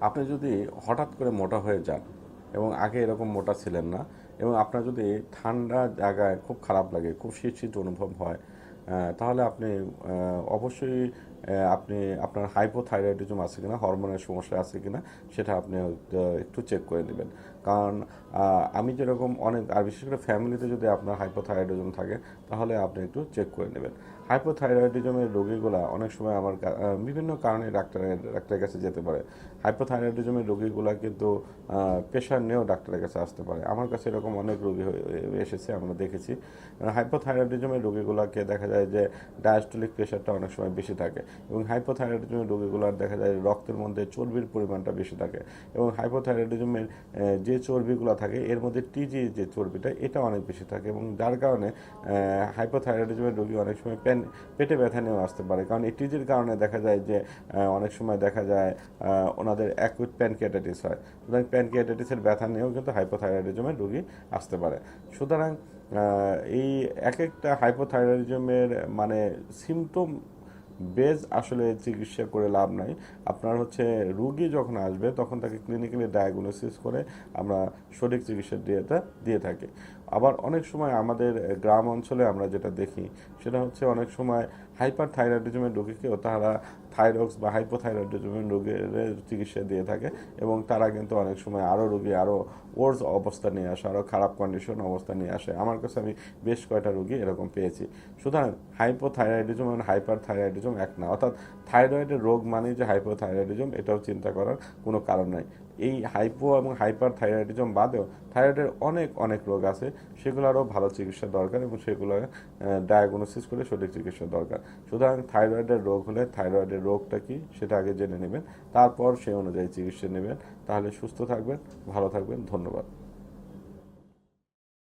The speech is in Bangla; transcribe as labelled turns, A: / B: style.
A: আপনি যদি হঠাৎ করে মোটা হয়ে যান এবং আগে এরকম মোটা ছিলেন না এবং আপনার যদি ঠান্ডা জায়গায় খুব খারাপ লাগে, খুব শীত শীত অনুভব হয় তাহলে আপনি অবশ্যই আপনি আপনার হাইপোথাইরয়েডিজম আছে কিনা হরমোনের সমস্যা আছে কিনা, সেটা আপনি একটু চেক করে নেবেন। কারণ আমি যেরকম অনেক, আর বিশেষ করে ফ্যামিলিতে যদি আপনার হাইপোথাইরয়েডিজম থাকে, তাহলে আপনি একটু চেক করে নেবেন। হাইপোথাইরয়েডিজমের রোগীগুলা অনেক সময় আমার বিভিন্ন কারণে ডাক্তারের ডাক্তারের কাছে যেতে পারে। হাইপোথাইরয়েডিজমের রোগীগুলা কিন্তু প্রেশার নিয়েও ডাক্তারের কাছে আসতে পারে। আমার কাছে এরকম অনেক রোগী এসেছে, আমরা দেখেছি। হাইপোথাইরয়েডিজমের রোগীগুলোকে দেখা যায় যে ডায়াস্টোলিক প্রেশারটা অনেক সময় বেশি থাকে এবং হাইপোথাইরয়েডিজমের রোগীগুলোর দেখা যায় রক্তের মধ্যে চর্বির পরিমাণটা বেশি থাকে এবং হাইপোথাইরয়েডিজমের যে চর্বিগুলো থাকে, এর মধ্যে টিজি যে চর্বিটা, এটা অনেক বেশি থাকে এবং যার কারণে হাইপোথাইরয়েডিজমের রোগী অনেক সময় পেন, পেটে ব্যথা নিয়েও আসতে পারে। কারণ এই টিজির কারণে দেখা যায় যে অনেক সময় দেখা যায় ওনাদের অ্যাকুইট প্যানকিয়াটাইটিস হয়। সুতরাং প্যানকিয়াটাইটিসের ব্যথা নিয়েও কিন্তু হাইপোথাইরয়েডিজমের রোগী আসতে পারে। সুতরাং এই এক একটা হাইপোথাইরয়েডিজমের মানে সিমটম বেজ আসলে চিকিৎসা করে লাভ নাই। আপনার হচ্ছে রুগী যখন আসবে, তখন তাকে ক্লিনিক্যালি ডায়াগনোসিস করে আমরা সঠিক চিকিৎসা দিয়েটা দিয়ে থাকি। আবার অনেক সময় আমাদের গ্রাম অঞ্চলে আমরা যেটা দেখি, সেটা হচ্ছে অনেক সময় হাইপার থাইরয়েডিজমের রোগীকেও তারা থাইরক্স বা হাইপোথাইরয়েডিজমের রোগের চিকিৎসা দিয়ে থাকে এবং তারা কিন্তু অনেক সময় আরও রোগী, আরও ওর্স অবস্থা নিয়ে আসে, আরও খারাপ কন্ডিশন অবস্থা নিয়ে আসে। আমার কাছে আমি বেশ কয়টা রোগী এরকম পেয়েছি। সুতরাং হাইপোথাইরয়েডিজম এবং হাইপার থাইরয়েডিজম এক না, অর্থাৎ থাইরয়েডের রোগ মানেই যে হাইপোথাইরয়েডিজম, এটাও চিন্তা করার কোনো কারণ নাই। এই হাইপো এবং হাইপার থাইরয়েডিজম বাদেও থাইরয়েডের অনেক অনেক রোগ আছে, সেগুলোরও ভালো চিকিৎসা দরকার এবং সেগুলো ডায়াগনোসিস করে সঠিক চিকিৎসা দরকার। সুতরাং থাইরয়েডের রোগ হলে থাইরয়েডের রোগটা কি সেটা আগে জেনে নেবেন, তারপর সেই অনুযায়ী চিকিৎসা নেবেন। তাহলে সুস্থ থাকবেন, ভালো থাকবেন, ধন্যবাদ।